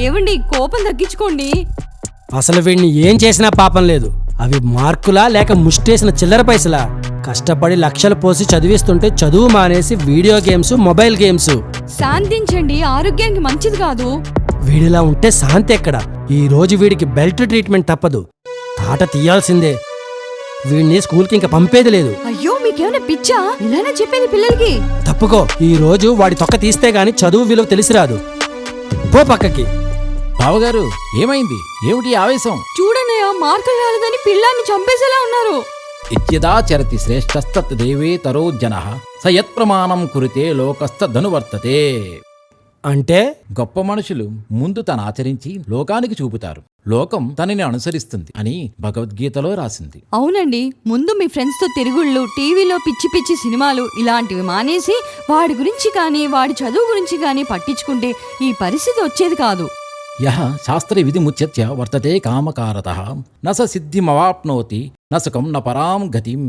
ఏవండి కోపం తగ్గించుకోండి. అసలు వీడిని ఏం చేసినా పాపం లేదు. అవి మార్కులా లేక ముష్టేసిన చిల్లర పైసలా? కష్టపడి లక్షలు పోసి చదివిస్తుంటే చదువు మానేసి వీడియో గేమ్స్ మొబైల్ గేమ్స్. శాంతించండి ఆరోగ్యానికి మంచిది కాదు. వీడిలా ఉంటే శాంతి ఎక్కడ? ఈ రోజు వీడికి బెల్ట్ ట్రీట్మెంట్ తప్పదు. తాట తీయాల్సిందే. వీడిని స్కూల్కి ఇంకా పంపేది లేదు. అయ్యో మీకేమైనా పిచ్చా? ఇలానే చెప్పేది పిల్లలకి. తప్పుకో. ఈ రోజు వాడి తొక్క తీస్తే గాని చదువు విలువ తెలిసిరాదు. పో పక్కకి. బావగారు ఏమైంది? ఏమిటి ఆవేశం? చూడన్నయ్య మార్కులు రాలేదని పిల్లాన్ని చంపేసేలా ఉన్నారు. ఇత్యదా చరతి శ్రేష్టస్తత్ దేవే తరో జన స యత్ప్రమాణం కురితే లోకస్థ ధనువర్తతే. అంటే? గొప్ప మనుషులు ముందు తను ఆచరించి లోకానికి చూపుతారు. లోకం తనని అనుసరిస్తుంది అని భగవద్గీతలో రాసింది. అవునండి. ముందు మీ ఫ్రెండ్స్తో తిరుగుళ్ళు టీవీలో పిచ్చి పిచ్చి సినిమాలు ఇలాంటివి మానేసి వాడి గురించి కానీ వాడి చదువు గురించి కానీ పట్టించుకుంటే ఈ పరిస్థితి వచ్చేది కాదు. యహ శాస్త్ర విధి ముచ్యత్య వర్తతే కామకారత. నస సిద్ధిమవాప్నోతి నసుకం న పరాం గతిం.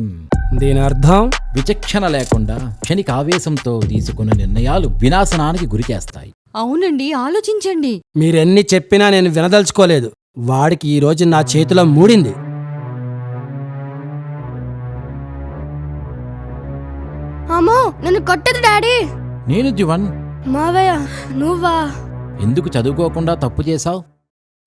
దీని అర్థం విచక్షణ లేకుండా క్షణిక ఆవేశంతో తీసుకున్న నిర్ణయాలు వినాశనానికి గురి చేస్తాయి అవునండి ఆలోచించండి. మీరెన్ని చెప్పినా నేను వినదలుచుకోలేదు. వాడికి ఈ రోజు నా చేతిలో మూడింది. అమ్మో నన్ను కొట్టదు డాడీ. నేను జీవన్ మావయ్య నువ్వా? ఎందుకు చదువుకోకుండా తప్పు చేశావు?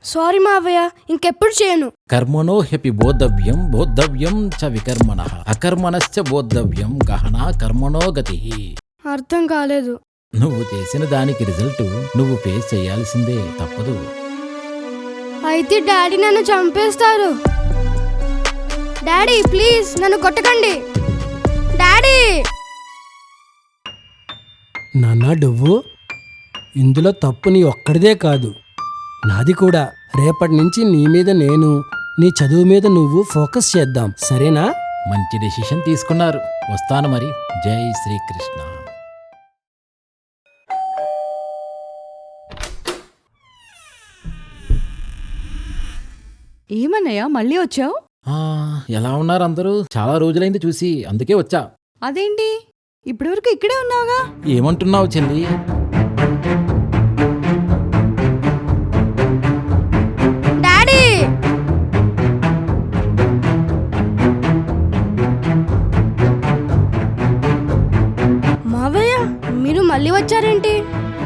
సారీ మావయ్య ఇంకెప్పుడు చేయను. కర్మణో హ్యపి బోద్ధవ్యం బోద్ధవ్యం చ వికర్మణ. అకర్మణశ్చ బోద్ధవ్యం గహనా కర్మణో గతి. అర్థం కాలేదు. నువ్వు చేసిన దానికి రిజల్ట్ నువ్వు ఫేస్ చేయాల్సిందే తప్పదు. అయితే డాడీ నన్ను చంపేస్తారు. డాడీ ప్లీజ్ నన్ను కొట్టకండి. డాడీ! నాన్న నువ్వు? ఇందులో తప్పు నీ ఒక్కడిదే కాదు. నాది కూడా. రేపటి నుంచి నీ మీద నేను నీ చదువు మీద నువ్వు ఫోకస్ చేద్దాం. సరేనా? మంచి డెసిషన్ తీసుకున్నారు. వస్తాను మరి. జై శ్రీకృష్ణ. ఏమన్నయ్య మళ్ళీ వచ్చావు? ఆ, ఎలా ఉన్నారు అందరూ? చాలా రోజులైంది చూసి అందుకే వచ్చా. అదేంటి? ఇప్పటివరకు ఇక్కడే ఉన్నావుగా? ఏమంటున్నావు చెల్లి? మళ్ళీ వచ్చారేంటి?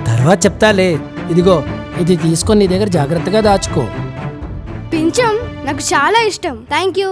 తర్వాత చెప్తాలే. ఇదిగో ఇది తీసుకొని నీ దగ్గర జాగ్రత్తగా దాచుకో. పించం నాకు చాలా ఇష్టం. Thank you.